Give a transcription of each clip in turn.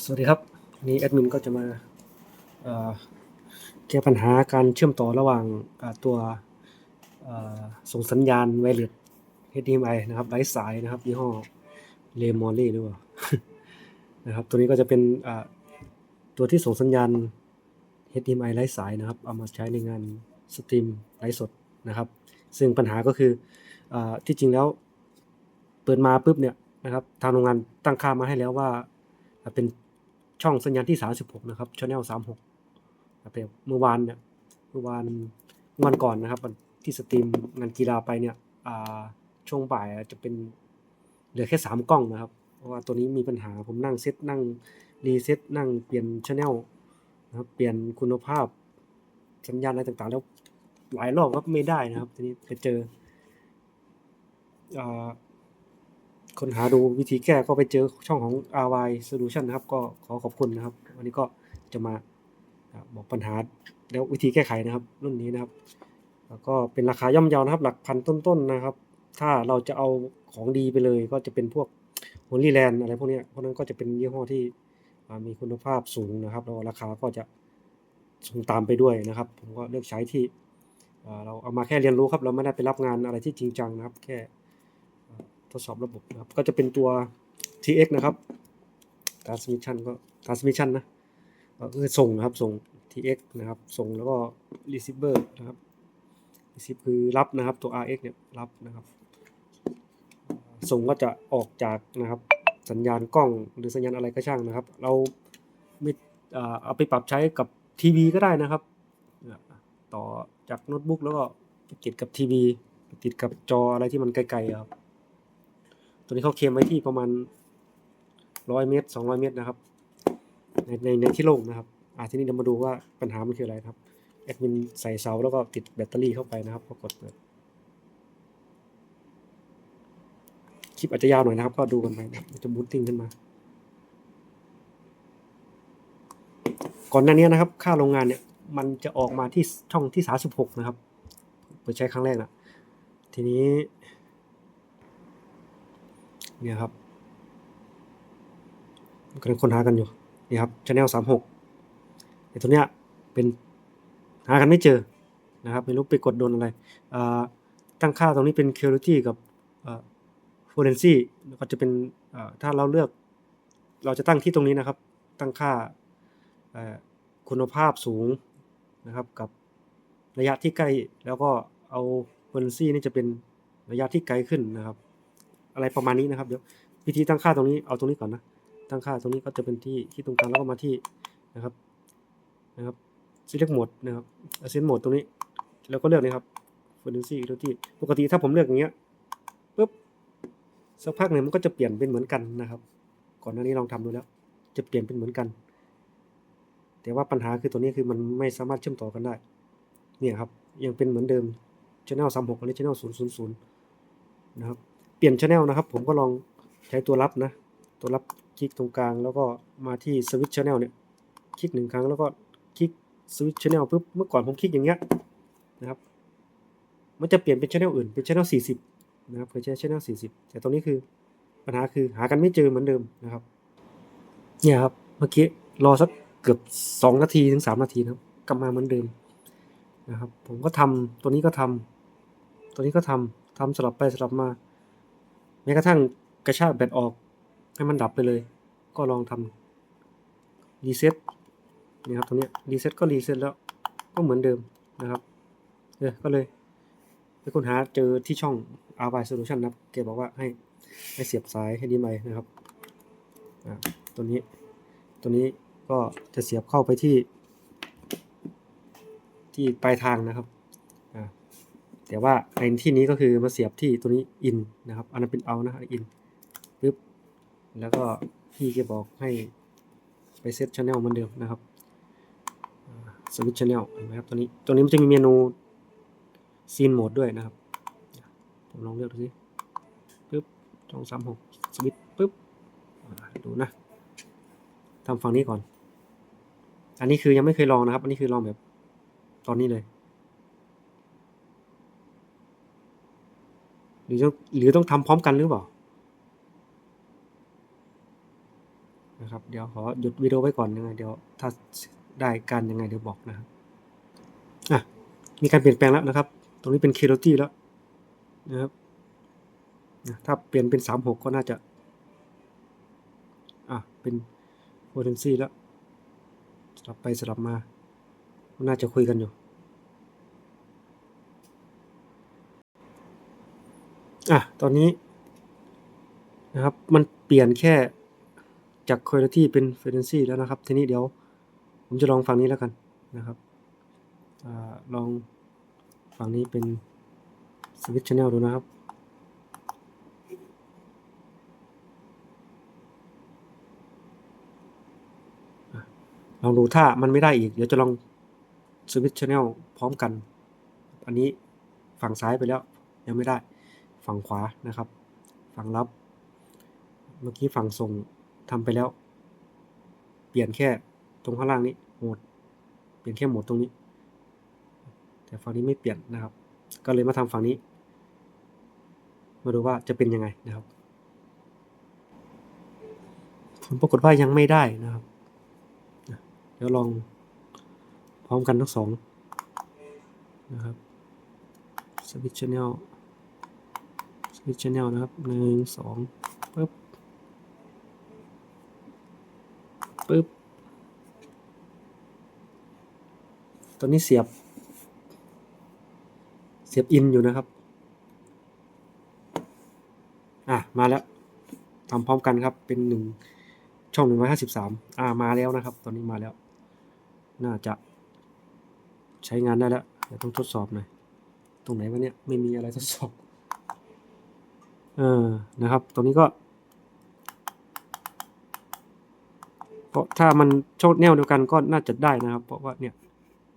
สวัสดีครับวันนี้แอดมินก็จะมาแก้ปัญหาการเชื่อมต่อระหว่างตัวส่งสัญญาณไวเลส HDMI นะครับไร้สายนะครับยี่ห้อเลมอลลี่หรือเปล่านะครับตัวนี้ก็จะเป็นตัวที่ส่งสัญญาณ HDMI ไร้สายนะครับ เอามาใช้ในงานสตรีมไลฟ์สดนะครับ ซึ่งปัญหาก็คืออที่จริงแล้วเปิดมาปุ๊บเนี่ยนะครับทางโรงงานตั้งค่ามาให้แล้วว่าเป็น ช่องสัญญาณที่ 36 นะครับช anel 36แต่เมื่อวานเนี่ยเมื่อวานเมื่อวันก่อนนะครับที่สตรีมงานกีฬาไปเนี่ยช่วงบ่ายจะเป็นเหลือแค่ 3 กล้องนะครับ เพราะว่าตัวนี้มีปัญหาผมนั่งเซตนั่งรีเซตนั่งเปลี่ยนช anel นะครับเปลี่ยนคุณภาพสัญญาณอะไรต่างๆ แล้วหลายรอบก็ไม่ได้นะครับ ทีนี้ไปเจออ ค้นหาดูวิธีแก้ก็ไปเจอช่องของ RY Solution นะครับ ก็ขอขอบคุณนะครับ วันนี้ก็จะมาบอกปัญหาแล้ววิธีแก้ไขนะครับ รุ่นนี้นะครับ แล้วก็เป็นราคาย่อมเยานะครับ หลักพันต้นๆนะครับ ถ้าเราจะเอาของดีไปเลยก็จะเป็นพวก Holy Land อะไรพวกนี้เพราะนั้นก็จะเป็นยี่ห้อที่มีคุณภาพสูงนะครับแล้วราคาก็จะสูงตามไปด้วยนะครับ ผมก็เลือกใช้ที่เราเอามาแค่เรียนรู้ครับ เราไม่ได้ไปรับงานอะไรที่จริงจังนะครับ แค่ ทดสอบระบบนะครับ ก็จะเป็นตัว TX นะครับ transmission ก็ transmission นะก็คือส่งนะครับ ส่ง TX นะครับ ส่งแล้วก็ receiver นะครับ receive คือรับนะครับ ตัว RX เนี่ย รับนะครับ ส่งก็จะออกจากนะครับ สัญญาณกล้องหรือสัญญาณอะไรก็ช่างนะครับ เราไม่เอาไปปรับใช้กับทีวีก็ได้นะครับ ต่อจากโน้ตบุ๊กแล้วก็ติดกับทีวีติดกับจออะไรที่มันไกลๆครับ ตัวนี้เขาเคลมไว้ที่ประมาณร้อยเมตรสองร้อยเมตรนะครับ ในในในที่โล่งนะครับอ่าทีนี้เรามาดูว่าปัญหามันคืออะไรครับแอดมินใส่เสาแล้วก็ติดแบตเตอรี่เข้าไปนะครับก็กดเปิดคลิปอาจจะยาวหน่อยนะครับ ก็ดูกันไปนะจะบูตติ้งขึ้นมา ก่อนหน้านี้นะครับ ค่าโรงงานเนี่ย มันจะออกมาที่ช่องที่สาสิบหกนะครับเปิดใช้ครั้งแรกนะทีนี้ เนี่ยครับกำลังค้นหากันอยู่นี่ครับช anel สามหกไอ้ตัวเนี้ยเป็นหากันไม่เจอนะครับไม่รู้ไปกดโดนอะไรตั้งค่าตรงนี้เป็น security กับอ่า forency ก็จะเป็นถ้าเราเลือก เราจะตั้งที่ตรงนี้นะครับ ตั้งค่าคุณภาพสูงนะครับกับระยะที่ใกล้แล้วก็เอา forency นี่จะเป็นระยะที่ไกลขึ้นนะครับ อะไรประมาณนี้นะครับ เดี๋ยววิธีตั้งค่าตรงนี้เอาตรงนี้ก่อนนะ ตั้งค่าตรงนี้ก็จะเป็นที่ที่ตรงกลางแล้วก็มาที่นะครับนะครับ select mode นะครับ ascend mode ตรงนี้ แล้วก็เลือกนะครับ frequency security ปกติถ้าผมเลือกอย่างเงี้ยปุ๊บสักพักหนึ่งมันก็จะเปลี่ยนเป็นเหมือนกันนะครับ ก่อนหน้านี้ลองทำดูแล้ว จะเปลี่ยนเป็นเหมือนกัน แต่ว่าปัญหาคือตัวนี้คือมันไม่สามารถเชื่อมต่อกันได้ เนี่ยครับ ยังเป็นเหมือนเดิม channel 36อันนี้ channel 000นะครับ ปลี่ยนช anel นะครับ ผมก็ลองใช้ตัวรับนะ ตัวรับคลิกตรงกลาง แล้วก็มาที่สวิตช์ช anel เนี่ย คลิกหนึ่งครั้งแล้วก็คลิกสวิตช์ช anel ปุ๊บ เมื่อก่อนผมคลิกอย่างเงี้ยนะครับ มันจะเปลี่ยนเป็นช anel อื่น เป็นช anel 40 นะครับเคยใช้ channel 40 แต่ตรงนี้คือปัญหาคือหากันไม่เจอเหมือนเดิมนะครับ เนี่ยครับ เมื่อกี้รอสักเกือบ 2 นาทีถึง 3 นาทีนะครับ กลับมาเหมือนเดิมนะครับ ผมก็ทำตัวนี้ก็ทำตัวนี้ก็ทำทำสลับไปสลับมา แม้กระทั่งกระชากแบตออกให้มันดับไปเลย ก็ลองทำรีเซ็ตนี่ครับตรงนี้รีเซ็ตก็รีเซ็ตแล้วก็เหมือนเดิมนะครับเออก็เลยไปค้นหาเจอที่ช่อง r y Solution นะครับแกบอกว่าให้ให้เสียบสายให้ดีไหมนะครับอ่าตัวนี้ตัวนี้ก็จะเสียบเข้าไปที่ ที่ปลายทางนะครับ แต่ว่าในที่นี้ก็คือมาเสียบที่ตัวนี้ in นะครับ อันนั้นเป็นเอานะ in ปึ๊บแล้วก็พี่แกบอกให้ไปเซตช anel เหมือนเดิมนะครับสวิตช์ช anel เห็นไหมครับตัวนี้ตัวนี้มันจะมีเมนูซีนโหมดด้วยนะครับ ผมลองเลือกดูสิปึ๊บช่องสามหกสวิตช์ปึ๊บดูนะทำฝั่งนี้ก่อน อันนี้คือยังไม่เคยลองนะครับ อันนี้คือลองแบบตอนนี้เลย หรือต้องหรือต้องทำพร้อมกันหรือเปล่านะครับเดี๋ยวขอหยุดวิดีโอไว้ก่อนยังไงเดี๋ยวถ้าได้การยังไงเดี๋ยวบอกนะครับอะมีการเปลี่ยนแปลงแล้วนะครับ ตรงนี้เป็นเคโรตี้แล้วนะครับนะถ้าเปลี่ยนเป็นสามหกก็น่าจะอะเป็นโพเทนซีแล้วสลับไปสลับมา น่าจะคุยกันอยู่ อะ ตอนนี้นะครับ มันเปลี่ยนแค่จาก quality เป็น frequency แล้วนะครับ ทีนี้เดี๋ยวผมจะลองฝั่งนี้แล้วกันนะครับอลองฝั่งนี้เป็น switch channel ดูนะครับ ลองดูถ้ามันไม่ได้อีก เดี๋ยวจะลองสวิตช์ชแนลพร้อมกัน อันนี้ฝั่งซ้ายไปแล้วยังไม่ได้ ฝั่งขวานะครับ ฝั่งรับ เมื่อกี้ฝั่งส่งทำไปแล้ว เปลี่ยนแค่ตรงข้างล่างนี้โหมด เปลี่ยนแค่โหมดตรงนี้ แต่ฝั่งนี้ไม่เปลี่ยนนะครับ ก็เลยมาทำฝั่งนี้ มาดูว่าจะเป็นยังไงนะครับ ผลปรากฏว่ายังไม่ได้นะครับ เดี๋ยวลองพร้อมกันทั้งสองนะครับสวิตช์ชแน ลิชแนลนะครับหนึ่งสองปึ๊บปึ๊บตอนนี้เสียบ เสียบอินอยู่นะครับ อะ มาแล้วทำพร้อมกันครับ เป็นหนึ่งช่อง153อ่า มาแล้วนะครับ ตอนนี้มาแล้ว น่าจะใช้งานได้แล้ว เดี๋ยวต้องทดสอบหน่อย ตรงไหนวะเนี่ย ไม่มีอะไรทดสอบ เออนะครับ ตรงนี้ก็ เพราะถ้ามันโชดแนวเดียวกันก็น่าจะได้นะครับ เพราะว่าเนี่ย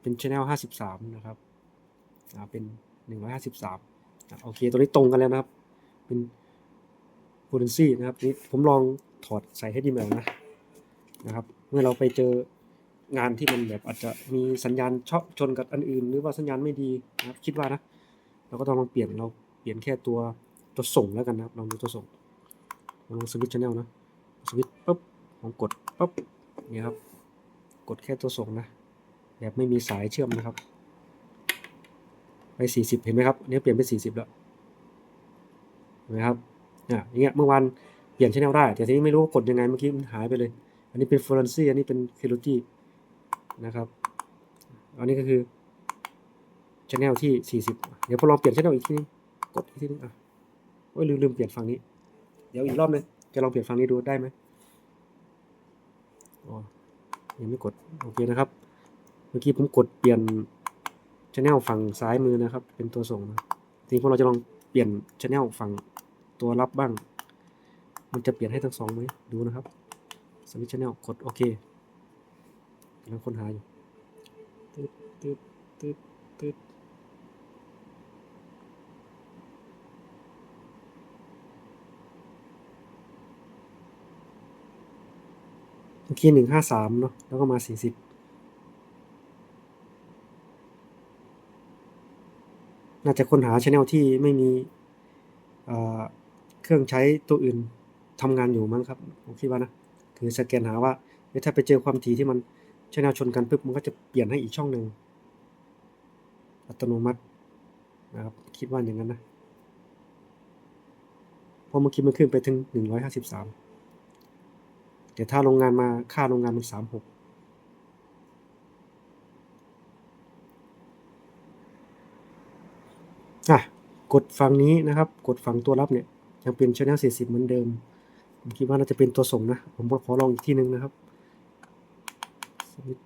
เป็นช anel 53นะครับอ่าเป็น153อะโอเค ตัวนี้ตรงกันแล้วนะครับ เป็น potency นะครับนี่ผมลองถอดใส่ให้ดีแมวนะนะครับ เมื่อเราไปเจองานที่มันแบบอาจจะมีสัญญาณชอบชนกับอันอื่น หรือว่าสัญญาณไม่ดีนะครับคิดว่านะ เราก็ต้องลองเปลี่ยนเราเปลี่ยนแค่ตัว ตัวส่งแล้วกันนะครับลองดูตัวส่งลองสวิตช์ชแนลนะสวิตช์ปุ๊บผมกดปุ๊บนี่ครับ กดแค่ตัวส่งนะแบบไม่มีสายเชื่อมนะครับ ไปสี่สิบเห็นไหมครับอันนี้เปลี่ยนเป็นสี่สิบแล้วเห็นไหมครับอะอย่างเงี้ยเมื่อวานเปลี่ยนชแนลได้ แต่ทีนี้ไม่รู้ว่ากดยังไงเมื่อกี้มันหายไปเลย อันนี้เป็นฟลอเรนซี่อันนี้เป็นเคโรตี้นะครับ อันนี้ก็คือชแนลที่ 40 เดี๋ยวพอลองเปลี่ยนชแนลอีกทีนึงกดอีกทีนึงอะ อ้ยลืมลืมเปลี่ยนฝั่งนี้ เดี๋ยวอีกรอบนึงจะลองเปลี่ยนฝั่งนี้ดูได้ไหมอ๋อยังไม่กดโอเคนะครับ เมื่อกี้ผมกดเปลี่ยนชแนลฝั่งซ้ายมือนะครับ เป็นตัวส่งนะทีนี้พวกเราจะลองเปลี่ยนชแนลฝั่งตัวรับบ้าง มันจะเปลี่ยนให้ทั้งสองไหมดูนะครับสวิตช์ชแนลกดโอเคกำลังค้นหาอยู่ตึ๊ดตึ๊ดตึ๊ดตึ๊ด มื่อกี้หนึ่งห้าสามเนาะแล้วก็มาสี่สิบน่าจะค้นหาชแนลที่ไม่มีเครื่องใช้ตัวอื่นทำงานอยู่มั้งครับผมคิดว่านะคือสแกนหาว่าถ้าไปเจอความถี่ที่มันชแนลชนกันปุ๊บมันก็จะเปลี่ยนให้อีกช่องหนึ่งอัตโนมัตินะครับคิดว่าอย่างนั้นนะพอเมื่อกี้มันขึ้นไปถึง 153 แต่ถ้าโรงงานมาค่าโรงงานมันสามหกอะกดฝั่งนี้นะครับ กดฝั่งตัวรับเนี่ย ยังเป็นชแนลสี่สิบเหมือนเดิม ผมคิดว่าน่าจะเป็นตัวส่งนะ ผมขอลองอีกที่หนึ่งนะครับสวิต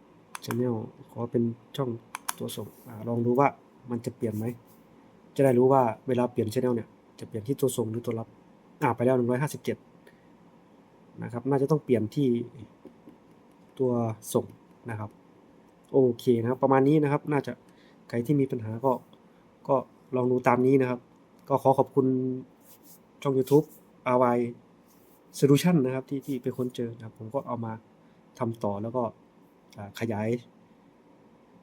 ชแนลขอเป็นช่องตัวส่งอลองดูว่ามันจะเปลี่ยนไหม จะได้รู้ว่าเวลาเปลี่ยนชแนลเนี่ย จะเปลี่ยนที่ตัวส่งหรือตัวรับ อ่าไปแล้วห นะครับ น่าจะต้องเปลี่ยนที่ตัวส่งนะครับ โอเคนะครับ ประมาณนี้นะครับ น่าจะใครที่มีปัญหาก็ก็ลองดูตามนี้นะครับ ก็ขอขอบคุณช่อง YouTube RY Solution นะครับที่ที่เป็นคนเจอนะครับ ผมก็เอามาทำต่อแล้วก็ขยาย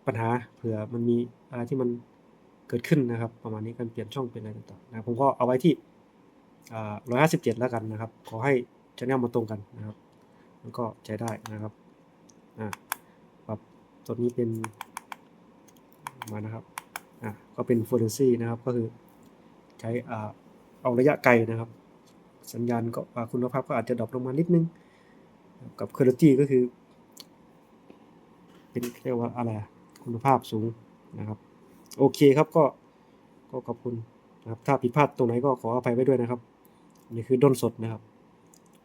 ปัญหาเผื่อมันมีอะไรที่มันเกิดขึ้นนะครับ ประมาณนี้การเปลี่ยนช่องเป็นอะไรต่างๆนะผมก็เอาไว้ที่ร้อยห้าสิบเจ็ดแล้วกันนะครับ ขอให้ ชแนลมาตรงกันนะครับ มันก็ใช้ได้นะครับอ่าปรับตัวนี้เป็นมานะครับอ่าก็เป็น frequency นะครับก็คือใช้อ่าเอาระยะไกลนะครับ สัญญาณก็คุณภาพก็อาจจะดรอปลงมานิดนึง กับ quality ก็คือ เป็นเรียกว่าอะไรคุณภาพสูงนะครับ โอเคครับก็ก็ขอบคุณนะครับถ้าผิดพลาดตรงไหนก็ขออภัยไว้ด้วยนะครับ นี่คือด้นสดนะครับ